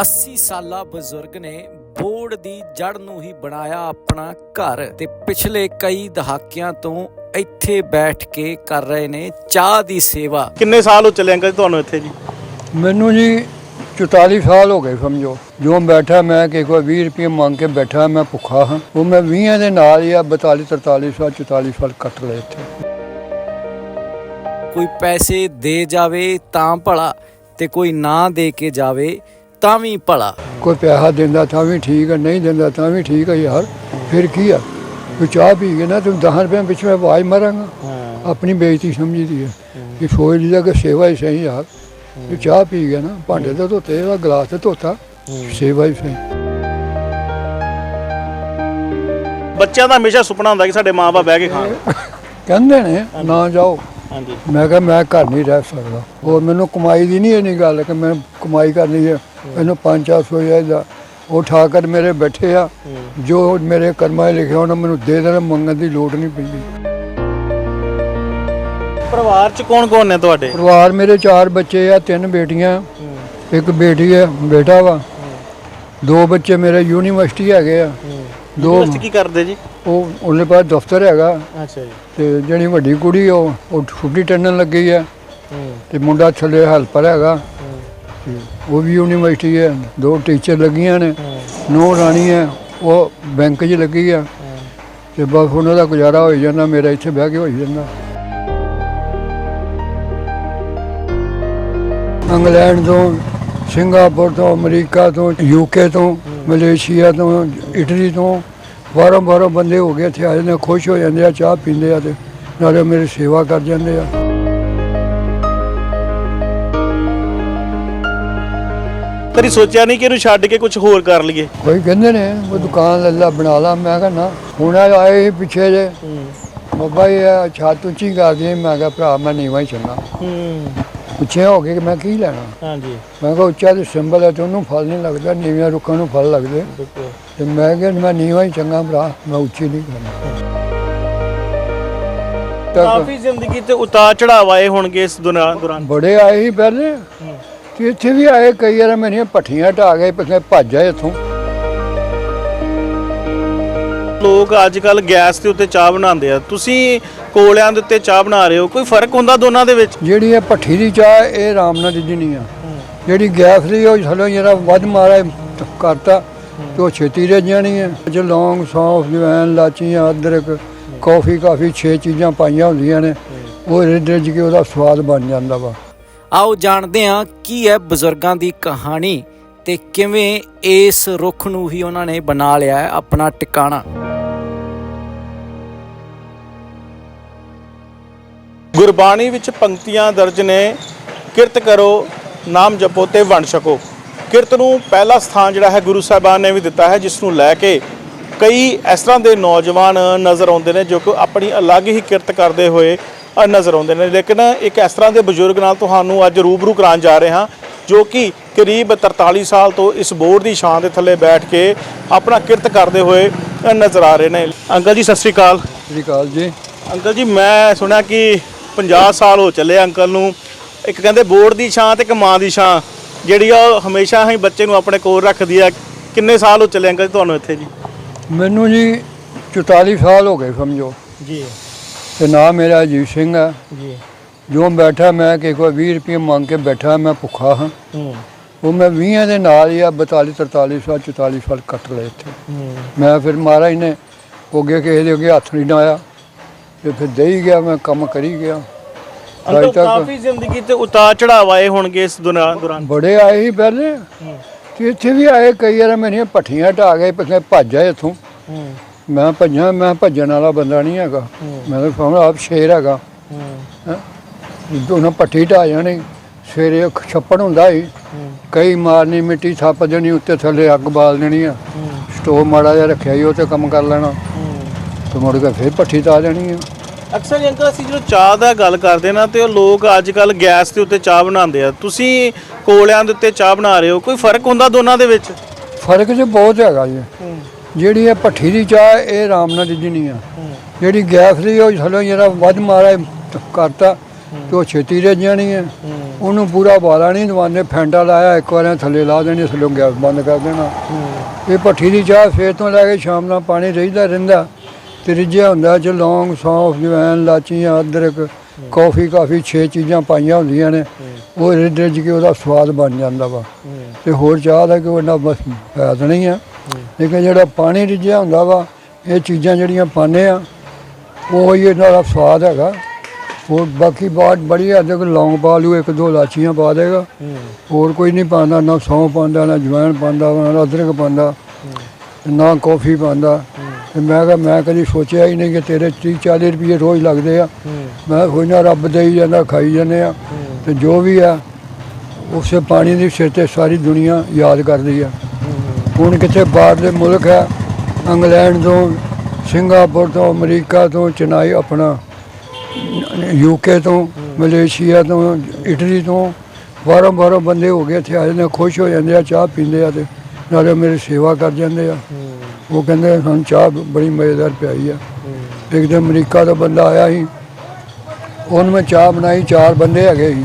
80 ਸਾਲਾ ਬਜ਼ੁਰਗ ਨੇ ਬੋਰਡ ਦੀ ਜੜ ਨੂੰ ਹੀ ਬਣਾਇਆ ਆਪਣਾ ਘਰ ਤੇ ਪਿਛਲੇ ਕਈ ਦਹਾਕਿਆਂ ਤੋਂ ਇੱਥੇ ਬੈਠ ਕੇ ਕਰ ਰਹੇ ਨੇ ਚਾਹ ਦੀ ਸੇਵਾ। ਕਿੰਨੇ ਸਾਲ ਹੋ ਚੱਲੇ ਅੰਕਲ ਜੀ ਤੁਹਾਨੂੰ ਇੱਥੇ ਜੀ? ਮੈਨੂੰ ਜੀ 44 ਸਾਲ ਹੋ ਗਏ ਸਮਝੋ। ਜੋ ਬੈਠਾ ਮੈਂ ਕਿ ਕੋਈ 20 ਰੁਪਏ ਮੰਗ ਕੇ ਬੈਠਾ ਮੈਂ ਭੁੱਖਾ ਹਾਂ। ਉਹ ਮੈਂ 20 ਦੇ ਨਾਲ ਹੀ ਆ 42 43 ਸਾਲ 44 ਸਾਲ ਕੱਟ ਲਏ ਇੱਥੇ। ਕੋਈ ਪੈਸੇ ਦੇ ਜਾਵੇ ਤਾਂ ਭਲਾ ਤੇ ਕੋਈ ਨਾ ਦੇ ਕੇ ਜਾਵੇ। ਤਾਂ ਵੀ ਭਲਾ। ਕੋਈ ਪੈਸਾ ਦਿੰਦਾ ਤਾਂ ਵੀ ਠੀਕ ਹੈ ਨਹੀਂ ਦਿੰਦਾ ਤਾਂ ਵੀ ਠੀਕ ਹੈ ਯਾਰ ਫਿਰ ਕੀ ਆ? ਤੂੰ ਚਾਹ ਪੀ ਕੇ ਨਾ ਤੂੰ 10 ਰੁਪਏ ਪਿੱਛੇ ਮੈਂ ਆਵਾਜ਼ ਮਾਰਾਂਗਾ। ਆਪਣੀ ਬੇਇੱਜ਼ਤੀ ਸਮਝੀਦੀ ਹੈ ਕਿ ਸੋਚ ਲਿਆ ਕਿ ਸੇਵਾ ਹੀ ਸਹੀ ਯਾਰ ਤੂੰ ਚਾਹ ਪੀ ਗਿਆ ਨਾ ਭਾਂਡੇ ਤੇ ਧੋਤੇ ਦਾ ਗਲਾਸ ਤੇ ਧੋਤਾ। ਸੇਵਾ ਹੀ ਸਹੀ। ਬੱਚਿਆਂ ਦਾ ਹਮੇਸ਼ਾ ਸੁਪਨਾ ਹੁੰਦਾ ਕਿ ਸਾਡੇ ਮਾਪੇ ਬਹਿ ਕੇ ਖਾਣ। ਕਹਿੰਦੇ ਨੇ ਨਾ ਜਾਓ। ਹਾਂਜੀ। ਮੈਂ ਕਿਹਾ ਮੈਂ ਘਰ ਨਹੀਂ ਰਹਿ ਸਕਦਾ। ਹੋਰ ਮੈਨੂੰ ਕਮਾਈ ਦੀ ਨਹੀਂ ਇੰਨੀ ਗੱਲ ਕਿ ਮੈਂ ਕਮਾਈ ਕਰਨੀ ਹੈ ਮੈਨੂੰ 5-400 ਚਾਹੀਦਾ ਉਹ ਠਾ ਕਰ ਮੇਰੇ ਬੈਠੇ ਆ। ਜੋ ਮੇਰੇ ਕਰਮਾਂ ਲਿਖਿਆ ਉਹਨਾਂ ਮੈਨੂੰ ਦੇ ਦੇਣਾ ਮੰਗਣ ਦੀ ਲੋੜ ਨਹੀਂ ਪੈਂਦੀ। ਪਰਿਵਾਰ ਚ ਕੌਣ ਕੌਣ ਨੇ ਤੁਹਾਡੇ? ਪਰਿਵਾਰ ਮੇਰੇ ਚਾਰ ਬੱਚੇ ਆ ਤਿੰਨ ਬੇਟੀਆਂ। ਇੱਕ ਬੇਟੀ ਹੈ ਬੇਟਾ ਵਾ। ਦੋ ਬੱਚੇ ਮੇਰੇ ਯੂਨੀਵਰਸਿਟੀ ਹੈਗੇ ਆ। ਦੋ ਕੀ ਕਰਦੇ ਜੀ? ਉਹ ਉਹਨੇ ਪਾਸ ਦਫ਼ਤਰ ਹੈਗਾ। ਅੱਛਾ ਜੀ। ਤੇ ਜਿਹੜੀ ਵੱਡੀ ਕੁੜੀ ਉਹ ਉਹ ਛੁੱਟੀ ਟੰਨਣ ਲੱਗੀ ਹੂੰ। ਤੇ ਮੁੰਡਾ ਥੱਲੇ ਹੈਲਪਰ ਹੈਗਾ। ਉਹ ਵੀ ਯੂਨੀਵਰਸਿਟੀ ਹੈ ਦੋ ਟੀਚਰ ਲੱਗੀਆਂ ਨੇ ਨੋ ਰਾਣੀ ਹੈ ਉਹ ਬੈਂਕ 'ਚ ਲੱਗੀ ਆ। ਤੇ ਬਸ ਉਹਨਾਂ ਦਾ ਗੁਜ਼ਾਰਾ ਹੋਈ ਜਾਂਦਾ ਮੇਰਾ ਇੱਥੇ ਬਹਿ ਕੇ ਹੋਈ ਜਾਂਦਾ। ਇੰਗਲੈਂਡ ਤੋਂ ਸਿੰਗਾਪੁਰ ਤੋਂ ਅਮਰੀਕਾ ਤੋਂ ਯੂਕੇ ਤੋਂ ਮਲੇਸ਼ੀਆ ਤੋਂ ਇਟਲੀ ਤੋਂ ਬਾਹਰੋਂ ਬਾਹਰੋਂ ਬੰਦੇ ਹੋ ਗਏ ਇੱਥੇ ਆ ਜਾਂਦੇ ਖੁਸ਼ ਹੋ ਜਾਂਦੇ ਆ ਚਾਹ ਪੀਂਦੇ ਆ ਤੇ ਨਾਲੇ ਮੇਰੀ ਸੇਵਾ ਕਰ ਜਾਂਦੇ ਆ। ਕਦੀ ਸੋਚਿਆ ਨਹੀਂ ਕਿ ਇਹਨੂੰ ਛੱਡ ਕੇ ਕੁਝ ਹੋਰ ਕਰ ਲਈਏ? ਕੋਈ ਕਹਿੰਦੇ ਨੇ ਉਹ ਦੁਕਾਨ ਲੱਲਾ ਬਣਾ ਲਾ। ਮੈਂ ਕਿਹਾ ਨਾ। ਹੁਣ ਆਏ ਸੀ ਪਿੱਛੇ ਜੇ। ਬਾਬਾ ਇਹ ਛੱਤ ਉੱਚੀ ਕਰ ਦੀ ਮੈਂ ਕਿਹਾ ਭਰਾ ਮੈਂ ਨੀਵਾਂ ਹੀ ਚੰਗਾ ਹੂੰ। ਪਿੱਛੇ ਹੋ ਕੇ ਕਿ ਮੈਂ ਕੀ ਲੈਣਾ? ਹਾਂਜੀ। ਮੈਂ ਕਿਹਾ ਉੱਚਾ ਤੇ ਸਿੰਬਲ ਹੈ ਤੇ ਉਹਨੂੰ ਫਲ ਨਹੀਂ ਲੱਗਦਾ ਨੀਵੇਂ ਰੁੱਖਾਂ ਨੂੰ ਫਲ ਲੱਗਦੇ। ਤੇ ਮੈਂ ਕਿਹਾ ਮੈਂ ਨੀਵਾਂ ਹੀ ਚੰਗਾ ਭਰਾ ਮੈਂ ਉੱਚੀ ਨਹੀਂ ਕਰਨਾ। ਕਾਫੀ ਜ਼ਿੰਦਗੀ ਤੇ ਉਤਾਰ ਚੜਾਵ ਆਏ ਹੋਣਗੇ ਇਸ ਦੌਰਾਨ। ਬੜੇ ਆਏ ਸੀ ਪਹਿਲੇ। ਤੇ ਇੱਥੇ ਵੀ ਆਏ ਕਈ ਵਾਰ ਮੇਰੀਆਂ ਪੱਠੀਆਂ ਢਾ ਗਏ ਪਿੱਛੇ ਭੱਜ ਆਏ ਇੱਥੋਂ। ਲੋਕ ਅੱਜ ਕੱਲ ਗੈਸ ਦੇ ਉੱਤੇ ਚਾਹ ਬਣਾਉਂਦੇ ਆ। ਤੁਸੀਂ ਕੋਲਿਆਂ ਦੇ ਉੱਤੇ ਚਾਹ ਬਣਾ ਰਹੇ ਹੋ ਕੋਈ ਫ਼ਰਕ ਹੁੰਦਾ ਦੋਨਾਂ ਦੇ ਵਿੱਚ? ਜਿਹੜੀ ਇਹ ਭੱਠੀ ਦੀ ਚਾਹ ਇਹ ਆਰਾਮ ਨਾਲ ਰਿੱਝਣੀ ਆ। ਜਿਹੜੀ ਗੈਸ ਦੀ ਉਹ ਥੱਲੋਂ ਜਿਹੜਾ ਵੱਧ ਮਾਰਾ ਕਰਤਾ ਤੇ ਉਹ ਛੇਤੀ ਰਿੱਝ ਜਾਣੀ ਹੈ ਚ ਲੌਂਗ ਸੌਂਫ ਜਵੈਣ ਲਾਚੀਆਂ ਅਦਰਕ ਕੌਫੀ ਕਾਫੀ ਛੇ ਚੀਜ਼ਾਂ ਪਾਈਆਂ ਹੁੰਦੀਆਂ ਨੇ। ਉਹ ਰਿੱਝ ਕੇ ਉਹਦਾ ਸਵਾਦ ਬਣ ਜਾਂਦਾ ਵਾ। ਆਓ ਜਾਣਦੇ ਹਾਂ ਕੀ ਹੈ ਬਜ਼ੁਰਗਾਂ ਦੀ ਕਹਾਣੀ ਤੇ ਕਿਵੇਂ ਇਸ ਰੁੱਖ ਨੂੰ ਹੀ ਉਹਨਾਂ ਨੇ ਬਣਾ ਲਿਆ ਹੈ ਆਪਣਾ ਟਿਕਾਣਾ। ਗੁਰਬਾਣੀ ਵਿੱਚ ਪੰਕਤੀਆਂ ਦਰਜ ਨੇ, ਕਿਰਤ ਕਰੋ, ਨਾਮ ਜਪੋ ਤੇ ਵੰਡ ਛਕੋ। ਕਿਰਤ ਨੂੰ ਪਹਿਲਾ ਸਥਾਨ ਜਿਹੜਾ ਹੈ ਗੁਰੂ ਸਾਹਿਬਾਨ ਨੇ ਵੀ ਦਿੱਤਾ ਹੈ, ਜਿਸ ਨੂੰ ਲੈ ਕੇ ਕਈ ਇਸ ਤਰ੍ਹਾਂ ਦੇ ਨੌਜਵਾਨ ਨਜ਼ਰ ਆਉਂਦੇ ਨੇ ਜੋ ਕਿ ਆਪਣੀ ਅਲੱਗ ਹੀ ਕਿਰਤ ਕਰਦੇ ਹੋਏ ਨਜ਼ਰ ਆਉਂਦੇ ਨੇ। ਲੇਕਿਨ ਇੱਕ ਇਸ ਤਰ੍ਹਾਂ ਦੇ ਬਜ਼ੁਰਗ ਨਾਲ ਤੁਹਾਨੂੰ ਅੱਜ ਰੂਬਰੂ ਕਰਾਉਣ ਜਾ ਰਹੇ ਹਾਂ ਜੋ ਕਿ ਕਰੀਬ 43 ਸਾਲ ਤੋਂ ਇਸ ਬੋਰਡ ਦੀ ਛਾਂ ਦੇ ਥੱਲੇ ਬੈਠ ਕੇ ਆਪਣਾ ਕਿਰਤ ਕਰਦੇ ਹੋਏ ਨਜ਼ਰ ਆ ਰਹੇ ਨੇ। ਅੰਕਲ ਜੀ ਸਤਿ ਸ਼੍ਰੀ ਅਕਾਲ। ਸਤਿ ਸ਼੍ਰੀ ਅਕਾਲ ਜੀ। ਅੰਕਲ ਜੀ ਮੈਂ ਸੁਣਿਆ ਕਿ 50 ਸਾਲ ਹੋ ਚੱਲੇ ਅੰਕਲ ਨੂੰ। ਇੱਕ ਕਹਿੰਦੇ ਬੋਰਡ ਦੀ ਛਾਂ ਤੇ ਇੱਕ ਮਾਂ ਦੀ ਛਾਂ ਜਿਹੜੀ ਆ ਉਹ ਹਮੇਸ਼ਾ ਹੀ ਬੱਚੇ ਨੂੰ ਆਪਣੇ ਕੋਲ ਰੱਖਦੀ ਆ। ਕਿੰਨੇ ਸਾਲ ਹੋ ਚੱਲੇ ਅੰਕਲ ਜੀ ਤੁਹਾਨੂੰ ਇੱਥੇ ਜੀ? ਮੈਨੂੰ ਜੀ 44 ਸਾਲ ਹੋ ਗਏ ਸਮਝੋ। ਜੀ। ਤੇ ਨਾਮ ਮੇਰਾ ਅਜੀਤ ਸਿੰਘ ਹੈ। ਜੀ। ਜੋ ਬੈਠਾ ਮੈਂ ਕਿ ਕੋਈ 20 ਰੁਪਏ ਮੰਗ ਕੇ ਬੈਠਾ ਮੈਂ ਭੁੱਖਾ ਹਾਂ। ਹੂੰ। ਉਹ ਮੈਂ 20 ਦੇ ਨਾਲ ਹੀ ਆ 42 43 ਸਾਲ 44 ਸਾਲ ਕੱਟ ਲਏ ਇੱਥੇ। ਹੂੰ। ਮੈਂ ਫਿਰ ਮਹਾਰਾਜ ਨੇ ਅੱਗੇ ਕਿਸੇ ਦੇ ਅੱਗੇ ਹੱਥ ਨਹੀਂ ਡਾਇਆ ਤੇ ਫਿਰ ਦੇਈ ਗਿਆ ਮੈਂ ਕੰਮ ਕਰੀ ਗਿਆ। ਅੰਕਲ ਕਾਫੀ ਜ਼ਿੰਦਗੀ ਤੇ ਉਤਾਰ ਚੜਾਵ ਆਏ ਹੋਣਗੇ ਇਸ ਦੌਰਾਨ। ਬੜੇ ਆਏ ਸੀ ਪਹਿਲੇ। ਤੇ ਇੱਥੇ ਵੀ ਆਏ ਕਈ ਵਾਰ ਮੇਰੀਆਂ ਪੱਠੀਆਂ ਢਾ ਗਏ ਪਿੱਛੇ ਭੱਜ ਆਏ ਇੱਥੋਂ। ਹੂੰ। ਮੈਂ ਭੱਜਾਂ ਮੈਂ ਭੱਜਣ ਵਾਲਾ ਬੰਦਾ ਨਹੀਂ ਹੈਗਾ। ਮੈਂ ਤਾਂ ਸਮਝ ਆਪ ਸ਼ੇਰ ਹੈਗਾ। ਹੂੰ। ਦੋਨੋਂ ਪੱਠੀ ਢਾ ਜਾਣੀ ਸਵੇਰੇ ਇੱਕ ਛੱਪੜ ਹੁੰਦਾ ਸੀ। ਕਈ ਮਾਰਨੀ ਮਿੱਟੀ ਥੱਪ ਦੇਣੀ ਉੱਤੇ ਥੱਲੇ ਅੱਗ ਬਾਲ ਦੇਣੀ ਆ। ਸਟੋਵ ਮਾੜਾ ਜਿਹਾ ਰੱਖਿਆ ਸੀ ਉਹ ਤੇ ਕੰਮ ਕਰ ਲੈਣਾ। ਤੇ ਮੁੜ ਕੇ ਫਿਰ ਪੱਠੀ ਤਾਂ ਜਾਣੀ ਆ। ਅਕਸਰ ਹੀ ਅੰਕਲ ਅਸੀਂ ਜਦੋਂ ਚਾਹ ਦਾ ਗੱਲ ਕਰਦੇ ਨਾ ਤੇ ਉਹ ਲੋਕ ਅੱਜ ਕੱਲ ਗੈਸ ਦੇ ਉੱਤੇ ਚਾਹ ਬਣਾਉਂਦੇ ਆ। ਤੁਸੀਂ ਕੋਲਿਆਂ ਦੇ ਉੱਤੇ ਚਾਹ ਬਣਾ ਰਹੇ ਹੋ ਕੋਈ ਫ਼ਰਕ ਹੁੰਦਾ ਦੋਨਾਂ ਦੇ ਵਿੱਚ? ਫ਼ਰਕ ਤੇ ਬਹੁਤ ਹੈਗਾ ਜੀ। ਜਿਹੜੀ ਇਹ ਭੱਠੀ ਦੀ ਚਾਹ ਇਹ ਆਰਾਮ ਨਾਲ ਰਿੱਝਣੀ ਆ। ਜਿਹੜੀ ਗੈਸ ਦੀ ਉਹ ਥੱਲੋਂ ਜਿਹੜਾ ਵੱਧ ਮਾਰਾ ਕਰਤਾ ਤੇ ਉਹ ਛੇਤੀ ਰਹਿ ਜਾਣੀ ਹੈ ਉਹਨੂੰ ਪੂਰਾ ਬਾਲਾ ਨਹੀਂ ਦਵਾਨੇ ਫੈਂਟਾ ਲਾਇਆ, ਇੱਕ ਵਾਰ ਥੱਲੇ ਲਾ ਦੇਣੀ, ਥੱਲੋਂ ਗੈਸ ਬੰਦ ਕਰ ਦੇਣਾ। ਇਹ ਭੱਠੀ ਦੀ ਚਾਹ ਸਵੇਰ ਤੋਂ ਲੈ ਕੇ ਸ਼ਾਮ ਨਾਲ ਪਾਣੀ ਰਹਿੰਦਾ ਰਹਿੰਦਾ ਤੇ ਰਿੱਝਿਆ ਹੁੰਦਾ, ਚ ਲੌਂਗ, ਸੌਂਫ, ਜਵੈਣ ਲਾਚੀਆਂ ਅਦਰਕ, ਕੌਫੀ, ਕਾਫੀ ਛੇ ਚੀਜ਼ਾਂ ਪਾਈਆਂ ਹੁੰਦੀਆਂ ਨੇ। ਉਹ ਰਿੱਝ ਰਿੱਝ ਕੇ ਉਹਦਾ ਸਵਾਦ ਬਣ ਜਾਂਦਾ ਵਾ। ਤੇ ਹੋਰ ਚਾਹ ਦਾ ਕੋਈ ਇੰਨਾ ਬਸ ਫਾਇਦਾ ਨਹੀਂ ਆ। ਲੇਕਿਨ ਜਿਹੜਾ ਪਾਣੀ ਰਿੱਝਿਆ ਹੁੰਦਾ ਵਾ, ਇਹ ਚੀਜ਼ਾਂ ਜਿਹੜੀਆਂ ਪਾਉਂਦੇ ਆ, ਉਹ ਹੀ ਇਹਨਾਂ ਦਾ ਸਵਾਦ ਹੈਗਾ। ਹੋਰ ਬਾਕੀ ਬਾਤ ਬੜੀ ਹੱਦ ਤੱਕ ਲੌਂਗ ਪਾ ਲੂ ਇੱਕ ਦੋ ਲਾਚੀਆਂ ਪਾ ਦੇਗਾ। ਹੋਰ ਕੋਈ ਨਹੀਂ ਪਾਉਂਦਾ, ਨਾ ਸੌਂਫ ਪਾਉਂਦਾ, ਨਾ ਜਵੈਣ ਪਾਉਂਦਾ, ਨਾ ਅਦਰਕ ਪਾਉਂਦਾ, ਨਾ ਕੌਫੀ ਪਾਉਂਦਾ। ਤੇ ਮੈਂ ਕਿਹਾ, ਮੈਂ ਕਦੀ ਸੋਚਿਆ ਹੀ ਨਹੀਂ ਕਿ ਤੇਰੇ 30 40 ਰੁਪਏ ਰੋਜ਼ ਲੱਗਦੇ ਆ। ਮੈਂ ਕੋਈ ਨਾ ਰੱਬ ਦੇਈ ਜਾਂਦਾ, ਖਾਈ ਜਾਂਦੇ ਆ। ਤੇ ਜੋ ਵੀ ਆ, ਉਸੇ ਪਾਣੀ ਦੀ ਸਿਰ ਤੇ ਸਾਰੀ ਦੁਨੀਆ ਯਾਦ ਕਰਦੀ ਆ। ਹੁਣ ਕਿਤੇ ਬਾਹਰ ਦੇ ਮੁਲਕ ਹੈ? ਇੰਗਲੈਂਡ ਤੋਂ ਸਿੰਗਾਪੁਰ ਤੋਂ ਅਮਰੀਕਾ ਤੋਂ ਚੇਨਈ ਆਪਣਾ ਯੂਕੇ ਤੋਂ ਮਲੇਸ਼ੀਆ ਤੋਂ ਇਟਲੀ ਤੋਂ। ਬਾਹਰੋਂ ਬਾਹਰੋਂ ਬੰਦੇ ਹੋ ਗਏ ਇੱਥੇ ਆ ਜਾਂਦੇ ਖੁਸ਼ ਹੋ ਜਾਂਦੇ ਆ ਚਾਹ ਪੀਂਦੇ ਆ ਤੇ ਨਾਲੇ ਮੇਰੀ ਸੇਵਾ ਕਰ ਜਾਂਦੇ ਆ। ਉਹ ਕਹਿੰਦੇ ਸਾਨੂੰ ਚਾਹ ਬੜੀ ਮਜ਼ੇਦਾਰ ਪਿਆਈ ਆ। ਇੱਕ ਦਿਨ ਅਮਰੀਕਾ ਦਾ ਬੰਦਾ ਆਇਆ ਸੀ। ਉਹਨੂੰ ਮੈਂ ਚਾਹ ਬਣਾਈ ਚਾਰ ਬੰਦੇ ਹੈਗੇ ਸੀ।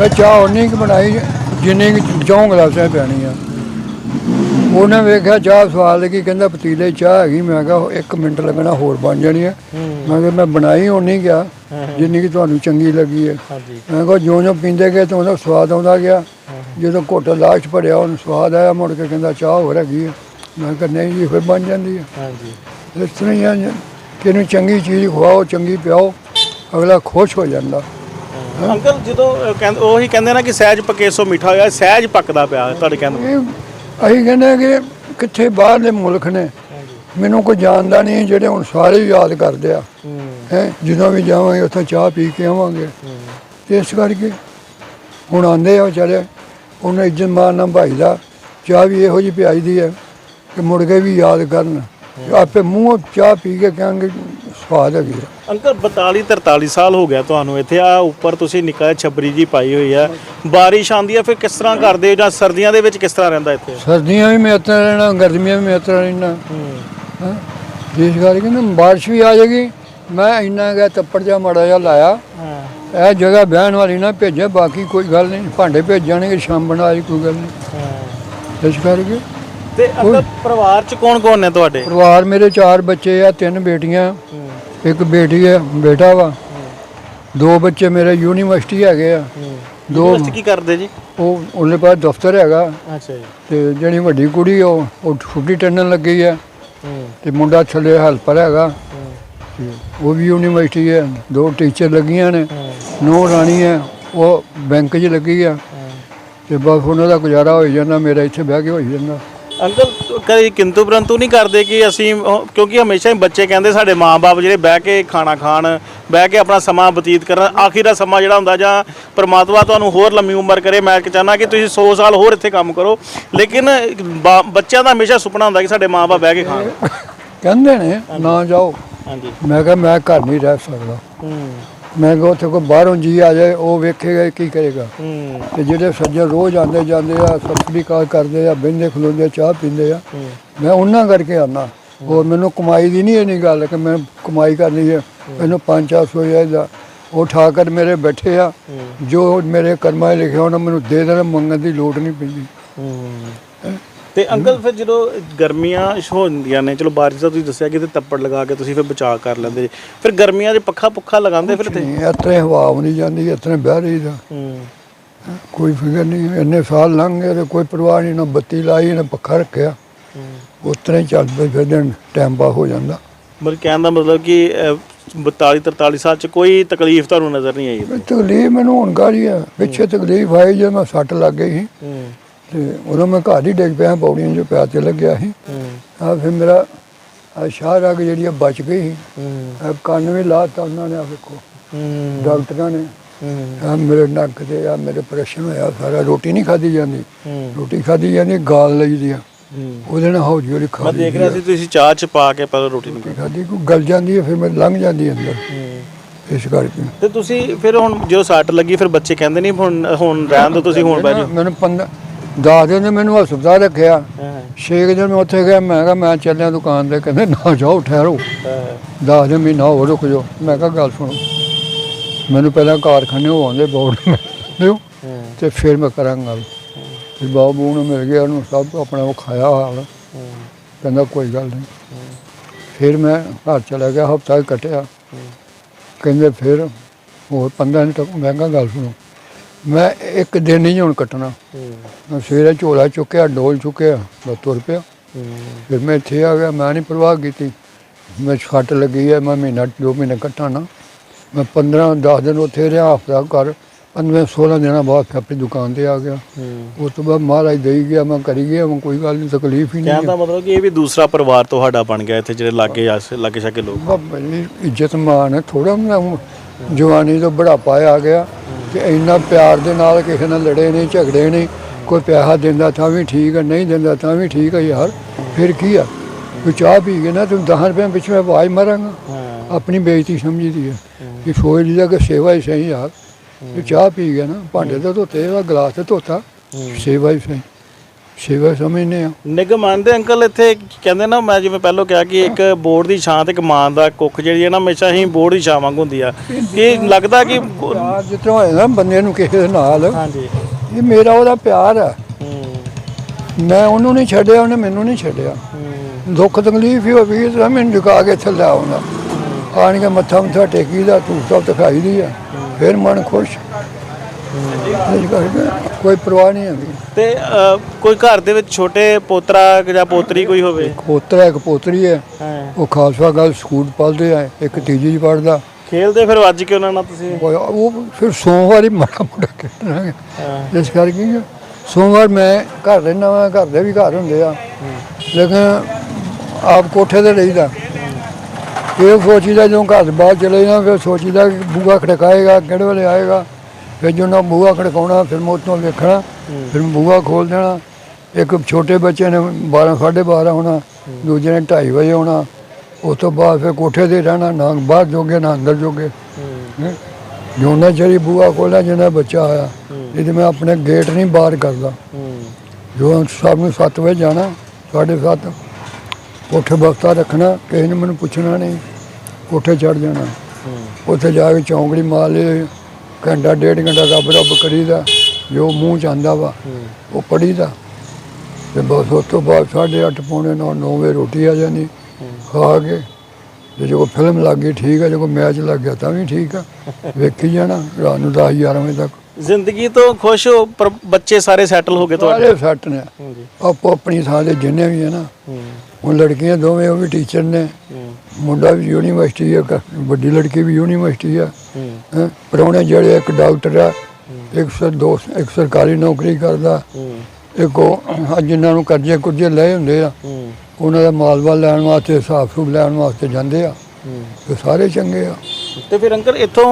ਮੈਂ ਚਾਹ ਉਨੀ ਕੁ ਬਣਾਈ ਜਿੰਨੀ ਕੁ ਚੌਂ ਗਲਾਸਾਂ ਪੈਣੀ ਆ। ਉਹਨੇ ਵੇਖਿਆ ਚਾਹ ਸਵਾਦ ਲੱਗੀ ਕਹਿੰਦਾ ਪਤੀਲੇ ਚਾਹ ਹੈਗੀ। ਮੈਂ ਕਿਹਾ ਇੱਕ ਮਿੰਟ ਲੱਗਣਾ ਹੋਰ ਬਣ ਜਾਣੀ ਹੈ। ਮੈਂ ਕਿਹਾ ਮੈਂ ਬਣਾਈ ਉਨੀ ਗਿਆ। ਜਿੰਨੀ ਕਿ ਤੁਹਾਨੂੰ ਚੰਗੀ ਲੱਗੀ ਹੈ ਮੈਂ ਕਿਹਾ ਜਿਉਂ ਜਿਉਂ ਪੀਂਦੇ ਗਏ ਤਾਂ ਉਹਦਾ ਸਵਾਦ ਆਉਂਦਾ ਗਿਆ। ਜਦੋਂ ਘੁੱਟ ਲਾਸਟ ਭਰਿਆ ਉਹਨੂੰ ਸਵਾਦ ਆਇਆ ਮੁੜ ਕੇ ਕਹਿੰਦਾ ਚਾਹ ਹੋ ਰਹੀ ਹੈ ਮੈਂ ਕਿਹਾ ਨਹੀਂ ਜੀ ਫਿਰ ਬਣ ਜਾਂਦੀ ਹੈ ਹਾਂਜੀ। ਇਸ ਤਰ੍ਹਾਂ ਹੀ ਆ ਜੀ, ਕਿ ਇਹਨੂੰ ਚੰਗੀ ਚੀਜ਼ ਖਵਾਓ ਚੰਗੀ ਪਿਆਓ ਅਗਲਾ ਖੁਸ਼ ਹੋ ਜਾਂਦਾ। ਅੰਕਲ ਜਦੋਂ ਕਹਿੰਦੇ ਉਹੀ ਕਹਿੰਦੇ ਨਾ ਕਿ ਸਹਿਜ ਪੱਕੇ ਸੋ ਮਿੱਠਾ ਹੋਇਆ ਸਹਿਜ ਪੱਕਦਾ ਪਿਆ ਤੁਹਾਡੇ ਕਹਿੰਦੇ। ਅਸੀਂ ਕਹਿੰਦੇ ਕਿ ਕਿੱਥੇ ਬਾਹਰ ਦੇ ਮੁਲਕ ਨੇ ਮੈਨੂੰ ਕੋਈ ਜਾਣਦਾ ਨਹੀਂ ਜਿਹੜੇ ਹੁਣ ਸਾਰੇ ਯਾਦ ਕਰਦੇ ਆ। ਹੈ। ਜਦੋਂ ਵੀ ਜਾਵਾਂਗੇ ਉੱਥੇ ਚਾਹ ਪੀ ਕੇ ਆਵਾਂਗੇ। ਤੇ ਇਸ ਕਰਕੇ ਹੁਣ ਆਂਦੇ ਆ ਵਿਚਾਰੇ ਉਹਨੇ ਇੱਜ਼ਤ ਮਾਨ ਨਾਲ ਭਾਈ ਦਾ ਚਾਹ ਵੀ ਇਹੋ ਜਿਹੀ ਪਿਆਈ ਦੀ ਹੈ ਕਿ ਮੁੜ ਕੇ ਵੀ ਯਾਦ ਕਰਨ। ਆਪੇ ਮੂੰਹ ਚਾਹ ਪੀ ਕੇ ਕਹਿਣਗੇ ਸਵਾਦ ਹੈਗੀ ਆ। ਅੰਕਲ 42 43 ਸਾਲ ਹੋ ਗਿਆ ਤੁਹਾਨੂੰ ਇੱਥੇ। ਆ ਉੱਪਰ ਤੁਸੀਂ ਨਿੱਕਾ ਛਬਰੀ ਜੀ ਪਾਈ ਹੋਈ ਹੈ ਬਾਰਿਸ਼ ਆਉਂਦੀ ਹੈ ਫਿਰ ਕਿਸ ਤਰ੍ਹਾਂ ਕਰਦੇ ਹੋ? ਜਾਂ ਸਰਦੀਆਂ ਦੇ ਵਿੱਚ ਕਿਸ ਤਰ੍ਹਾਂ ਰਹਿੰਦਾ ਇੱਥੇ? ਸਰਦੀਆਂ ਵੀ ਮੈਂ ਰਹਿਣਾ ਗਰਮੀਆਂ ਵੀ ਮੈਂ ਰਹਿਣਾ। ਹਾਂ। ਜਿਸ ਕਰਕੇ ਨਾ ਬਾਰਿਸ਼ ਵੀ ਆ ਜਾਏਗੀ। ਮੈਂ ਇੰਨਾ ਗਿਆ ਤੱਪੜ ਜਾ ਮੜਾ ਜਾ ਲਾਇਆ। ਇਹ ਜਗ੍ਹਾ ਬਹਿਣ ਵਾਲੀ ਨਾ ਭੇਜੇ ਬਾਕੀ ਕੋਈ ਗੱਲ ਨਹੀਂ। ਭਾਂਡੇ ਭੇਜ ਜਾਣਗੇ ਸ਼ਾਮ ਬਣਾ ਲਈ ਕੋਈ ਗੱਲ ਨਹੀਂ। ਇਸ ਕਰਕੇ ਤੇ ਅੰਕਲ ਪਰਿਵਾਰ ਚ ਕੌਣ ਕੌਣ ਨੇ ਤੁਹਾਡੇ? ਪਰਿਵਾਰ ਮੇਰੇ ਚਾਰ ਬੱਚੇ ਆ ਤਿੰਨ ਬੇਟੀਆਂ। ਇੱਕ ਬੇਟੀ ਹੈ ਬੇਟਾ ਵਾ। ਦੋ ਬੱਚੇ ਮੇਰੇ ਯੂਨੀਵਰਸਿਟੀ ਹੈਗੇ ਆ। ਦੋ ਯੂਨੀਵਰਸਿਟੀ ਕੀ ਕਰਦੇ ਜੀ? ਉਹ ਉਹਦੇ ਪਾਸ ਦਫ਼ਤਰ ਹੈਗਾ। ਅੱਛਾ ਜੀ। ਤੇ ਜਿਹੜੀ ਵੱਡੀ ਕੁੜੀ ਉਹ ਉਹ ਛੁੱਟੀ ਟੰਨਣ ਲੱਗੀ ਹੈ ਤੇ ਮੁੰਡਾ ਥੱਲੇ ਹੈਲਪਰ ਹੈਗਾ। ਉਹ ਵੀ ਯੂਨੀਵਰਸਿਟੀ ਹੈ। ਦੋ ਟੀਚਰ ਲੱਗੀਆਂ ਨੇ। ਨੋ ਰਾਣੀ ਹੈ। ਉਹ ਬੈਂਕ 'ਚ ਲੱਗੀ ਆ। ਤੇ ਬਸ ਉਹਨਾਂ ਦਾ ਗੁਜ਼ਾਰਾ ਹੋ ਜਾਂਦਾ। ਮੇਰਾ ਇੱਥੇ ਬਹਿ ਕੇ ਹੋ ਜਾਂਦਾ। ਅੰਕਲ ਕਦੇ ਕਿੰਤੂ ਪਰੰਤੂ ਨਹੀਂ ਕਰਦੇ ਕਿ ਅਸੀਂ ਉਹ- ਕਿਉਂਕਿ ਹਮੇਸ਼ਾ ਹੀ ਬੱਚੇ ਕਹਿੰਦੇ ਸਾਡੇ ਮਾਪੇ ਜਿਹੜੇ ਬਹਿ ਕੇ ਖਾਣਾ ਖਾਣ ਬਹਿ ਕੇ ਆਪਣਾ ਸਮਾਂ ਬਤੀਤ ਕਰਨ ਆਖਰੀ ਸਮਾਂ ਜਿਹੜਾ ਹੁੰਦਾ ਜਾਂ ਪ੍ਰਮਾਤਮਾ ਤੁਹਾਨੂੰ ਹੋਰ ਲੰਮੀ ਉਮਰ ਕਰੇ ਮੈਂ ਚਾਹੁੰਦਾ ਕਿ ਤੁਸੀਂ 100 ਸਾਲ ਹੋਰ ਇੱਥੇ ਕੰਮ ਕਰੋ ਲੇਕਿਨ ਬਾ- ਬੱਚਿਆਂ ਦਾ ਹਮੇਸ਼ਾ ਸੁਪਨਾ ਹੁੰਦਾ ਕਿ ਸਾਡੇ ਮਾਪੇ ਬਹਿ ਕੇ ਖਾਣ। ਕਹਿੰਦੇ ਨੇ ਨਾ ਜਾਓ। ਹਾਂਜੀ। ਮੈਂ ਕਿਹਾ ਮੈਂ ਘਰ ਨਹੀਂ ਰਹਿ ਸਕਦਾ। ਹੂੰ। ਮੈਂ ਕਿਹਾ ਉੱਥੇ ਕੋਈ ਬਾਹਰੋਂ ਜੀ ਆ ਜਾਏ ਉਹ ਵੇਖੇਗਾ ਕੀ ਕਰੇਗਾ। ਹੂੰ। ਤੇ ਜਿਹੜੇ ਸੱਜਣ ਰੋਜ਼ ਆਉਂਦੇ ਜਾਂਦੇ ਆ ਸਤਿ ਕਾਲ ਕਰਦੇ ਆ ਬਹਿੰਦੇ ਖਲੋਂਦੇ ਚਾਹ ਪੀਂਦੇ ਆ। ਮੈਂ ਉਹਨਾਂ ਕਰਕੇ ਆਨਾ ਹੋਰ ਮੈਨੂੰ ਕਮਾਈ ਦੀ ਨਹੀਂ ਇਹ ਨਹੀਂ ਗੱਲ ਕਿ ਮੈਂ ਕਮਾਈ ਕਰਨੀ ਹੈ। ਮੈਨੂੰ 5-400 ਦਾ ਉਹ ਠਾ ਕਰ ਮੇਰੇ ਬੈਠੇ ਆ। ਜੋ ਮੇਰੇ ਕਰਮਾਂ ਲਿਖਿਆ ਉਹਨਾਂ ਮੈਨੂੰ ਦੇ ਦੇਣਾ ਮੰਗਣ ਦੀ ਲੋੜ ਨਹੀਂ ਪੈਂਦੀ। ਤੇ ਅੰਕਲ ਫਿਰ ਜਦੋਂ ਗਰਮੀਆਂ ਹੋ ਜਾਂਦੀਆਂ ਨੇ ਚਲੋ ਬਾਰਿਸ਼ ਦਾ ਤੁਸੀਂ ਦੱਸਿਆ ਕਿ ਤੇ ਤੱਪੜ ਲਗਾ ਕੇ ਤੁਸੀਂ ਫਿਰ ਬਚਾਅ ਕਰ ਲੈਂਦੇ ਜੀ। ਫਿਰ ਗਰਮੀਆਂ 'ਚ ਪੱਖਾ ਪੁੱਖਾ ਲਗਾਉਂਦੇ ਫਿਰ ਇੱਥੇ? ਨਹੀਂ ਇਤਨੇ ਹਵਾ ਨਹੀਂ ਜਾਂਦੀ ਇਤਨੇ ਬਹਿ ਰਹੀਦਾ ਹੂੰ। ਕੋਈ ਫਿਕਰ ਨਹੀਂ ਇੰਨੇ ਸਾਲ ਲੰਘ ਗਏ ਤੇ ਕੋਈ ਪਰਵਾਹ ਨਹੀਂ ਨਾ ਬੱਤੀ ਲਾਈ ਨਾ ਪੱਖਾ ਰੱਖਿਆ। ਉਤਨੇ ਚੱਲ ਪਏ ਫਿਰ ਦਿਨ ਟਾਈਮ ਪਾ ਹੋ ਜਾਂਦਾ। ਮਤਲਬ ਕਹਿਣ ਦਾ ਮਤਲਬ ਕਿ ਅਹ, 42 43 ਸਾਲ 'ਚ ਕੋਈ ਤਕਲੀਫ ਤੁਹਾਨੂੰ ਨਜ਼ਰ ਨਹੀਂ ਆਈ? ਤਕਲੀਫ ਮੈਨੂੰ ਹੁਣ ਕਾਹਦੀ ਆ। ਪਿੱਛੇ ਤਕਲੀਫ ਆਈ ਜਦੋਂ ਮੈਂ ਸੱਟ ਲੱਗ ਗਈ ਸੀ। ਹੂੰ। ਤੇ ਉਦੋਂ ਮੈਂ ਘਰ ਹੀ ਡਿੱਗ ਪਿਆ ਪੌੜੀਆਂ 'ਚੋਂ ਪੈਰ ਤੇ ਲੱਗਿਆ ਸੀ। ਆ ਫਿਰ ਮੇਰਾ ਆ ਸ਼ਾਹ ਰਗ ਜਿਹੜੀ ਆ ਬਚ ਗਈ ਸੀ। ਹੂੰ। ਆ ਕੰਨ ਵੀ ਲਾਤਾ ਉਹਨਾਂ ਨੇ ਆ ਵੇਖੋ। ਹੂੰ। ਡਾਕਟਰਾਂ ਨੇ। ਹੂੰ। ਆ ਮੇਰੇ ਨੱਕ ਤੇ ਆ ਮੇਰੇ ਪ੍ਰੈਸ਼ਨ ਹੋਇਆ ਸਾਰਾ ਰੋਟੀ ਨਹੀਂ ਖਾਦੀ ਜਾਂਦੀ। ਰੋਟੀ ਖਾਦੀ ਜਾਂਦੀ ਗਾਲ ਲਈ ਦੀ ਆ ਉਹਦੇ ਨਾਲ ਹੌਲੀ ਹੌਲੀ ਖਾ ਮੈਂ ਦੇਖ ਰਿਹਾ ਸੀ ਤੁਸੀਂ ਚਾਹ 'ਚ ਪਾ ਕੇ ਪਹਿਲਾਂ ਰੋਟੀ ਨਹੀਂ ਖਾਦੀ ਕੋ ਗਲ ਜਾਂਦੀ ਹੈ ਫਿਰ ਮੈਂ ਲੰਘ ਜਾਂਦੀ ਅੰਦਰ। ਇਸ ਕਰਕੇ। ਤੇ ਤੁਸੀਂ ਫਿਰ ਹੁਣ ਜਦੋਂ ਸੱਟ ਲੱਗੀ ਫਿਰ ਬੱਚੇ ਕਹਿੰਦੇ ਨਹੀਂ ਹੁਣ ਹੁਣ ਰਹਿਣ ਦੋ ਤੁਸੀਂ ਹੁਣ ਜਾਓ। ਮੈਨੂੰ 15 ਦਸ ਦਿਨ ਮੈਨੂੰ ਹਸਪਤਾਲ ਰੱਖਿਆ। ਹਾਂ ਛੇ ਕੁ ਦਿਨ ਮੈਂ ਉੱਥੇ ਗਿਆ ਮੈਂ ਕਿਹਾ ਮੈਂ ਚੱਲਿਆ ਦੁਕਾਨ ਤੇ ਕਹਿੰਦੇ ਨਾ ਜਾਓ ਠਹਿਰੋ। ਹਾਂ ਦਸ ਦਿਨ ਮਹੀਨਾ ਹੋਰ ਰੁਕ ਜਾਓ। ਮੈਂ ਕਿਹਾ ਗੱਲ ਸੁਣੋ। ਮੈਨੂੰ ਪਹਿਲਾਂ ਕਾਰਖਾਨੇ ਉਹ ਆਉਂਦੇ ਬੋਰਡ ਦਿਓ ਤੇ ਫਿਰ ਮੈਂ ਕਰਾਂਗਾ। ਗੱਲ ਤੇ ਬਾਬੂ ਨੂੰ ਮਿਲ ਗਿਆ ਉਹਨੂੰ ਸਭ ਆਪਣਾ ਵਿਖਾਇਆ ਹਾਲ। ਕਹਿੰਦਾ ਕੋਈ ਗੱਲ ਨਹੀਂ। ਫਿਰ ਮੈਂ ਘਰ ਚਲਾ ਗਿਆ ਹਫਤਾ ਕੱਟਿਆ। ਕਹਿੰਦੇ ਫਿਰ ਹੋਰ 15 ਦਿਨ ਤੱਕ ਮੈਂ ਕਿਹਾ ਗੱਲ ਸੁਣੋ। ਮੈਂ ਇੱਕ ਦਿਨ ਹੀ ਹੁਣ ਕੱਟਣਾ। ਮੈਂ ਸਵੇਰੇ ਝੋਲਾ ਚੁੱਕਿਆ ਡੋਲ ਚੁੱਕਿਆ ਮੈਂ ਤੁਰ ਪਿਆ। ਫਿਰ ਮੈਂ ਇੱਥੇ ਆ ਗਿਆ ਮੈਂ ਨਹੀਂ ਪਰਵਾਹ ਕੀਤੀ। ਮੈਂ ਛੱਟ ਲੱਗੀ ਹੈ ਮੈਂ ਮਹੀਨਾ ਦੋ ਮਹੀਨੇ ਕੱਟਾ ਨਾ ਮੈਂ 15 10 ਦਿਨ ਉੱਥੇ ਰਿਹਾ ਹਫਤਾ ਘਰ। 15 16 ਦਿਨਾਂ ਬਾਅਦ ਫਿਰ ਆਪਣੀ ਦੁਕਾਨ ਤੇ ਆ ਗਿਆ। ਉਸ ਤੋਂ ਬਾਅਦ ਮਹਾਰਾਜ ਦੇਈ ਗਿਆ ਮੈਂ ਕਰੀ ਗਿਆ ਮੈਂ ਕੋਈ ਗੱਲ ਨਹੀਂ ਤਕਲੀਫ ਹੀ ਨਹੀਂ ਦਾ ਮਤਲਬ ਕਿ ਇਹ ਵੀ ਦੂਸਰਾ ਪਰਿਵਾਰ ਤੁਹਾਡਾ ਬਣ ਗਿਆ ਇੱਥੇ ਜਿਹੜੇ ਲਾਗੇ ਲਾਗੇ ਛਾਗੇ ਲੋਕ। ਬਾਬਾ ਜੀ ਇੱਜ਼ਤ ਮਾਨ ਹੈ ਥੋੜਾ ਨਾ ਜਵਾਨੀ ਤੋਂ ਬੁਢਾਪਾ ਆ ਗਿਆ ਤੇ ਇੰਨਾ ਪਿਆਰ ਦੇ ਨਾਲ ਕਿਸੇ ਨਾਲ ਲੜੇ ਨਹੀਂ ਝਗੜੇ ਨਹੀਂ ਕੋਈ ਪੈਸਾ ਦਿੰਦਾ ਤਾਂ ਵੀ ਠੀਕ ਹੈ ਨਹੀਂ ਦਿੰਦਾ ਤਾਂ ਵੀ ਠੀਕ ਹੈ ਯਾਰ। ਫਿਰ ਕੀ ਆ? ਤੂੰ ਚਾਹ ਪੀ ਕੇ ਨਾ ਤੂੰ 10 ਰੁਪਏ ਪਿੱਛੇ ਮੈਂ ਆਵਾਜ਼ ਮਾਰਾਂਗਾ। ਆਪਣੀ ਬੇਇੱਜ਼ਤੀ ਸਮਝੀਦੀ ਹੈ। ਕਿ ਸੋਚ ਲਿਆ ਕਿ ਸੇਵਾ ਹੀ ਸਹੀ ਯਾਰ। ਤੂੰ ਚਾਹ ਪੀ ਗਿਆ ਨਾ ਭਾਂਡੇ ਤਾਂ ਧੋਤੇ ਆ ਗਲਾਸ ਤੇ ਧੋਤਾ। ਸੇਵਾ ਹੀ ਸਹੀ। ਸੇਵਾ ਸਮਝਨੇ ਆ ਨਿਗਮ ਮੰਨਦੇ ਅੰਕਲ ਇੱਥੇ ਕਹਿੰਦੇ ਨਾ ਮੈਂ ਜਿਵੇਂ ਪਹਿਲਾਂ ਕਿਹਾ ਕਿ ਇੱਕ ਬੋਰਡ ਦੀ ਛਾਂ ਤੇ ਇੱਕ ਮਾਂ ਦਾ ਕੁੱਖ ਜਿਹੜੀ ਹੈ ਨਾ ਹਮੇਸ਼ਾ ਹੀ ਬੋਰਡ ਦੀ ਛਾਂ ਵਾਂਗ ਹੁੰਦੀ ਆ। ਇਹ ਲੱਗਦਾ ਕਿ ਪਿਆਰ ਜਿੱਤੋਂ ਹੋਇਆ ਨਾ ਬੰਦੇ ਨੂੰ ਕਿਸੇ ਦੇ ਨਾਲ। ਹਾਂਜੀ। ਇਹ ਮੇਰਾ ਉਹਦਾ ਪਿਆਰ ਹੈ। ਮੈਂ ਉਹਨੂੰ ਨਹੀਂ ਛੱਡਿਆ ਉਹਨੇ ਮੈਨੂੰ ਨਹੀਂ ਛੱਡਿਆ। ਦੁੱਖ ਤਕਲੀਫ ਹੀ ਹੋਵੇ ਤਾਂ ਮੈਨੂੰ ਝੁਕਾ ਕੇ ਥੱਲੇ ਆਉਣਾ ਆਣ ਕੇ ਮੱਥਾ ਮੱਥਾ ਟੇਕੀ ਦਾ ਧੂਪ ਧੂਪ ਦਿਖਾਈ ਦੀ ਆ ਫਿਰ ਮਨ ਖੁਸ਼। ਇਸ ਕਰਕੇ ਕੋਈ ਪਰਵਾਹ ਨਹੀਂ ਹੈਗੀ। ਤੇ ਅ, ਕੋਈ ਘਰ ਦੇ ਵਿੱਚ ਛੋਟੇ ਪੋਤਰਾ ਜਾਂ ਪੋਤਰੀ ਕੋਈ ਹੋਵੇ? ਪੋਤਰਾ ਇੱਕ ਪੋਤਰੀ ਹੈ। ਹਾਂ। ਉਹ ਖਾਲਸਾ ਗੱਲ ਸਕੂਲ ਪੜ੍ਹਦੇ ਆ ਇੱਕ ਤੀਜੀ ਚ ਪੜ੍ਹਦਾ। ਖੇਲਦੇ ਫਿਰ ਅੱਜ ਕਿ ਉਹਨਾਂ ਨਾਲ ਤੁਸੀਂ? ਉਹ ਉਹ ਫਿਰ ਸੋਮਵਾਰ ਹੀ ਮਾੜਾ ਮੋਟਾ ਖੇਡਣਾਗੇ ਹਾਂ। ਇਸ ਕਰਕੇ ਕਿ ਸੋਮਵਾਰ ਮੈਂ ਘਰ ਰਹਿਣਾ ਵਾ ਘਰ ਦੇ ਵੀ ਘਰ ਹੁੰਦੇ ਆ। ਲੇਕਿਨ ਆਪ ਕੋਠੇ ਤੇ ਰਹੀਦਾ। ਇਹ ਸੋਚੀਦਾ ਜਦੋਂ ਘਰ ਦੇ ਬਾਹਰ ਚਲੇ ਜਾਣਾ ਫਿਰ ਸੋਚੀਦਾ ਕਿ ਬੂਆ ਖੜਕਾਏਗਾ ਕਿਹੜੇ ਵੇਲੇ ਆਏਗਾ। ਫਿਰ ਜਦੋਂ ਬੂਆ ਖੜਕਾਉਣਾ ਫਿਰ ਮੈਂ ਉੱਥੋਂ ਵੇਖਣਾ ਫਿਰ ਬੂਆ ਖੋਲ ਦੇਣਾ। ਇੱਕ ਛੋਟੇ ਬੱਚੇ ਨੇ 12 12:30 ਹੋਣਾ ਦੂਜੇ ਨੇ 2:30 ਵਜੇ ਹੋਣਾ। ਉਸ ਤੋਂ ਬਾਅਦ ਫਿਰ ਕੋਠੇ ਤੇ ਰਹਿਣਾ ਨਾ ਬਾਹਰ ਜੋਗੇ ਨਾ ਅੰਦਰ ਜੋਗੇ। ਜਿਉਣਾ ਚਿਰ ਬੂਆ ਖੋਲ੍ਹਿਆ ਜਿੰਨਾ ਬੱਚਾ ਆਇਆ ਇਹ ਤੇ ਮੈਂ ਆਪਣੇ ਗੇਟ ਨਹੀਂ ਬਾਹਰ ਕਰਦਾ। ਜੋ ਸਭ ਨੂੰ 7 ਵਜੇ ਜਾਣਾ ਸਾਢੇ ਸੱਤ ਕੋਠੇ ਬਖਤਾ ਰੱਖਣਾ ਕਿਸੇ ਨੇ ਮੈਨੂੰ ਪੁੱਛਣਾ ਨਹੀਂ ਕੋਠੇ ਚੜ ਜਾਣਾ। ਉੱਥੇ ਜਾ ਕੇ ਚੌਂਕੜੀ ਮਾਰ ਲਈ ਘੰਟਾ ਡੇਢ ਘੰਟਾ ਰੱਬ ਰੱਬ ਕਰੀਦਾ ਜੋ ਮੂੰਹ ਚ ਆਂਦਾ ਵਾ ਉਹ ਪੜੀਦਾ ਤੇ ਬਸ ਉਸ ਤੋਂ ਬਾਅਦ ਸਾਢੇ ਅੱਠ ਪੌਣੇ ਨੌ ਨੌ ਵਜੇ ਰੋਟੀ ਆ ਜਾਣੀ ਖਾ ਕੇ। ਜੇ ਜੋ ਫਿਲਮ ਲੱਗ ਗਈ ਠੀਕ ਹੈ ਜੇ ਕੋਈ ਮੈਚ ਲੱਗ ਗਿਆ ਤਾਂ ਵੀ ਠੀਕ ਆ। ਵੇਖੀ ਜਾਣਾ ਰਾਤ ਨੂੰ 10 11 ਵਜੇ ਤੱਕ। ਜ਼ਿੰਦਗੀ ਤੋਂ ਖੁਸ਼ ਹੋ ਪਰ ਬੱਚੇ ਸਾਰੇ ਸੈਟਲ ਹੋ ਗਏ ਤੁਹਾਡੇ? ਸਾਰੇ ਸੱਟ ਨੇ। ਆਪੋ ਆਪਣੀ ਥਾਂ ਤੇ ਜਿੰਨੇ ਵੀ ਹੈ ਨਾ ਹੁਣ ਲੜਕੀਆਂ ਦੋਵੇਂ ਉਹ ਵੀ ਟੀਚਰ ਨੇ। ਮੁੰਡਾ ਵੀ ਯੂਨੀਵਰਸਿਟੀ ਹੈ ਵੱਡੀ ਲੜਕੀ ਵੀ ਯੂਨੀਵਰਸਿਟੀ ਹੈ। ਹੈਂ। ਪ੍ਰਾਹੁਣੇ ਜਿਹੜੇ ਇੱਕ ਡਾਕਟਰ ਆ ਇੱਕ ਸਰ ਦੋ ਇੱਕ ਸਰਕਾਰੀ ਨੌਕਰੀ ਕਰਦਾ ਇੱਕ ਉਹ ਜਿਨ੍ਹਾਂ ਨੂੰ ਕਰਜ਼ੇ ਕੁਰਜ਼ੇ ਲਏ ਹੁੰਦੇ ਆ ਉਹਨਾਂ ਦਾ ਮਾਲਵਾ ਲੈਣ ਵਾਸਤੇ ਹਿਸਾਬ ਸੂਬ ਲੈਣ ਵਾਸਤੇ ਜਾਂਦੇ ਆ। ਤੇ ਸਾਰੇ ਚੰਗੇ ਆ। ਤੇ ਫਿਰ ਅੰਕਲ ਇੱਥੋਂ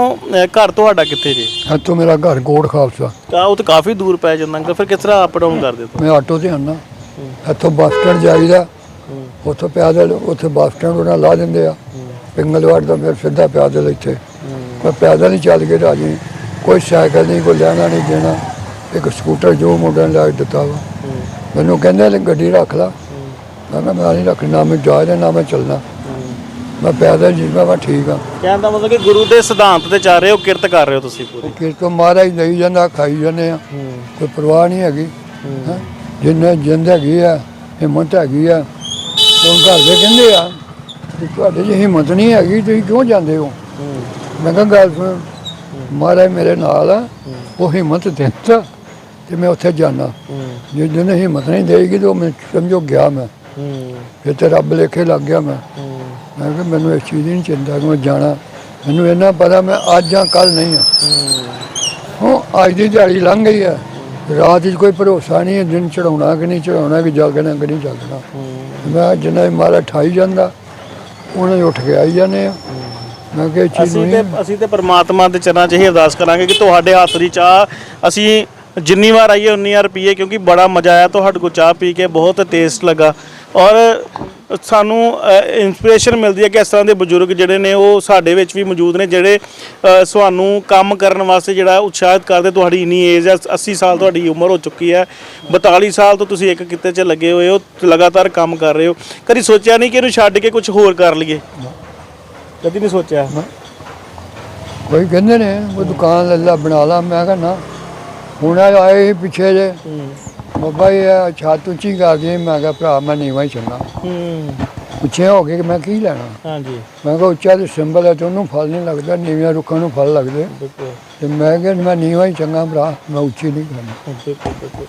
ਘਰ ਤੁਹਾਡਾ ਕਿੱਥੇ ਜੇ? ਇੱਥੋਂ ਮੇਰਾ ਘਰ ਕੋਟ ਖਾਲਸਾ। ਕਾ ਉਹ ਤਾਂ ਕਾਫੀ ਦੂਰ ਪੈ ਜਾਂਦਾ ਅੰਕਲ ਫਿਰ ਕਿਸ ਤਰ੍ਹਾਂ ਅਪ ਡਾਊਨ ਕਰਦੇ ਮੈਂ ਆਟੋ ਤੇ ਆਉਣਾ ਇੱਥੋਂ ਬੱਸ ਸਟੈਂਡ ਜਾਈਦਾ। ਉੱਥੋਂ ਪੈਦਲ ਉੱਥੇ ਬੱਸ ਸਟੈਂਡ ਉਹਨਾਂ ਲਾ ਦਿੰਦੇ ਆ। ਪਿੰਗਲਵਾੜ ਤੋਂ ਫਿਰ ਸਿੱਧਾ ਪੈਦਲ ਇੱਥੇ। ਮੈਂ ਪੈਦਲ ਹੀ ਚੱਲ ਕੇ ਰਾਜੀ ਕੋਈ ਸਾਈਕਲ ਨਹੀਂ ਕੋਈ ਲੈਣਾ ਨਹੀਂ ਦੇਣਾ। ਇੱਕ ਸਕੂਟਰ ਜੋ ਮੁੰਡਿਆਂ ਨੇ ਲਾ ਕੇ ਦਿੱਤਾ ਵਾ। ਮੈਨੂੰ ਕਹਿੰਦੇ ਲੈ ਗੱਡੀ ਰੱਖ ਲਾ। ਮੈਂ ਕਿਹਾ ਮੈਂ ਨਹੀਂ ਰੱਖਣੀ ਮੈਂ ਜਾ ਰਿਹਾ ਨਾ ਮੈਂ ਚੱਲਣਾ। ਮੈਂ ਪੈਦਲ ਜੀ ਮੈਂ ਠੀਕ ਆ। ਕਹਿਣ ਦਾ ਮਤਲਬ ਕਿ ਗੁਰੂ ਦੇ ਸਿਧਾਂਤ ਤੇ ਚੱਲ ਰਹੇ ਹੋ ਕਿਰਤ ਕਰ ਰਹੇ ਹੋ ਤੁਸੀਂ ਪੂਰੀ? ਕਿਰ ਤੋਂ ਮਹਾਰਾਜ ਦੇਈ ਜਾਂਦਾ ਖਾਈ ਜਾਂਦੇ ਆ। ਕੋਈ ਪਰਵਾਹ ਨਹੀਂ ਹੈਗੀ। ਜਿੰਨੇ ਜਿੰਦ ਹੈਗੀ ਆ ਹਿੰਮਤ ਹੈਗੀ ਆ ਉਹ ਘਰ ਦੇ ਕਹਿੰਦੇ ਆ ਤੁਹਾਡੇ 'ਚ ਹਿੰਮਤ ਨਹੀਂ ਹੈਗੀ ਤੁਸੀਂ ਕਿਉਂ ਜਾਂਦੇ ਹੋ? ਮੈਂ ਕਿਹਾ, ਗੱਲ ਸੁਣ, ਮਹਾਰਾਜ ਮੇਰੇ ਨਾਲ ਆ, ਉਹ ਹਿੰਮਤ ਦਿੰਦਾ ਤੇ ਮੈਂ ਉੱਥੇ ਜਾਣਾ ਜੇ ਜਿਹਨੇ ਹਿੰਮਤ ਨਹੀਂ ਦੇਗੀ ਤਾਂ ਉਹ ਮੈਂ ਸਮਝੋ ਗਿਆ ਮੈਂ। ਫਿਰ ਤੇ ਰੱਬ ਲੇਖੇ ਲੱਗ ਗਿਆ ਮੈਂ। ਮੈਂ ਕਿਹਾ, ਮੈਨੂੰ ਇਸ ਚੀਜ਼ ਦੀ ਨਹੀਂ ਚਿੰਤਾ ਕਿ ਮੈਂ ਜਾਣਾ। ਮੈਨੂੰ ਇਹਨਾਂ ਪਤਾ ਮੈਂ ਅੱਜ ਜਾਂ ਕੱਲ ਨਹੀਂ ਆ। ਹੁਣ ਅੱਜ ਦੀ ਦਿਹਾੜੀ ਲੰਘ ਗਈ ਹੈ ਰਾਤ 'ਚ ਕੋਈ ਭਰੋਸਾ ਨਹੀਂ ਹੈ ਦਿਨ ਚੜਾਉਣਾ ਕਿ ਨਹੀਂ ਚੜਾਉਣਾ ਕਿ ਜਾਗਣਾ ਕਿ ਨਹੀਂ ਜਾਗਣਾ। ਮੈਂ ਜਿੰਨਾ ਵੀ ਮਾਰਾ ਠਾਈ ਜਾਂਦਾ, ਉਹਨਾਂ ਹੀ ਉੱਠ ਕੇ ਆਈ ਜਾਂਦੇ ਆ। ਮੈਂ ਕਿਹਾ ਇਹ ਚੀਜ਼ ਅਸੀਂ ਤੇ। ਅਸੀਂ ਤੇ ਪ੍ਰਮਾਤਮਾ ਦੇ ਚਰਨਾਂ 'ਚ ਇਹ ਅਰਦਾਸ ਕਰਾਂਗੇ ਕਿ ਤੁਹਾਡੇ ਹੱਥ ਦੀ ਚਾਹ ਅਸੀਂ ਜਿੰਨੀ ਵਾਰ ਆਈਏ ਉਨੀ ਵਾਰ ਪੀਏ ਕਿਉਂਕਿ ਬੜਾ ਮਜ਼ਾ ਆਇਆ ਤੁਹਾਡੇ ਕੋਲ ਚਾਹ ਪੀ ਕੇ ਬਹੁਤ ਟੇਸਟ ਲੱਗਾ। ਔਰ ਸਾਨੂੰ ਇਨਸਪੀਰੇਸ਼ਨ ਮਿਲਦੀ ਹੈ ਕਿ ਇਸ ਤਰ੍ਹਾਂ ਦੇ ਬਜ਼ੁਰਗ ਜਿਹੜੇ ਨੇ ਉਹ ਸਾਡੇ ਵਿੱਚ ਵੀ ਮੌਜੂਦ ਨੇ ਜਿਹੜੇ ਅ, ਤੁਹਾਨੂੰ ਕੰਮ ਕਰਨ ਵਾਸਤੇ ਜਿਹੜਾ ਉਤਸ਼ਾਹਿਤ ਕਰਦੇ। ਤੁਹਾਡੀ ਇੰਨੀ ਏਜ ਹੈ 80 ਸਾਲ ਤੁਹਾਡੀ ਉਮਰ ਹੋ ਚੁੱਕੀ ਹੈ। 42 ਸਾਲ ਤੋਂ ਤੁਸੀਂ ਇੱਕ ਕਿੱਤੇ 'ਚ ਲੱਗੇ ਹੋਏ ਹੋ ਲਗਾਤਾਰ ਕੰਮ ਕਰ ਰਹੇ ਹੋ। ਕਦੀ ਸੋਚਿਆ ਨਹੀਂ ਕਿ ਇਹਨੂੰ ਛੱਡ ਕੇ ਕੁਝ ਹੋਰ ਕਰ ਲਈਏ? ਕਦੀ ਨਹੀਂ ਸੋਚਿਆ। ਕੋਈ ਕਹਿੰਦੇ ਨੇ ਉਹ ਦੁਕਾਨ ਲੱਲਾ ਬਣਾ ਲਾ। ਮੈਂ ਕਿਹਾ ਨਾ। ਹੁਣ ਆਏ ਸੀ ਪਿੱਛੇ ਜੇ। ਹੂੰ। ਬਾਬਾ ਇਹ ਛੱਤ ਉੱਚੀ ਕਰ ਦੇ ਮੈਂ ਕਿਹਾ ਭਰਾ ਮੈਂ ਨੀਵਾਂ ਹੀ ਚੰਗਾ ਹੂੰ। ਪੁੱਛਿਆ ਹੋ ਗਿਆ ਕਿ ਮੈਂ ਕੀ ਲੈਣਾ? ਹਾਂਜੀ। ਮੈਂ ਕਿਹਾ ਉੱਚਾ ਤੇ ਸਿੰਬਲ ਹੈ ਤੇ ਉਹਨੂੰ ਫਲ ਨਹੀਂ ਲੱਗਦਾ ਨੀਵੀਆਂ ਰੁੱਖਾਂ ਨੂੰ ਫਲ ਲੱਗਦੇ। ਬਿਲਕੁਲ। ਤੇ ਮੈਂ ਕਿਹਾ ਮੈਂ ਨੀਵਾਂ ਹੀ ਚੰਗਾ ਭਰਾ ਮੈਂ ਉੱਚੀ ਨਹੀਂ ਕਰਨਾ। ਬਿਲਕੁਲ ਬਿਲਕੁਲ।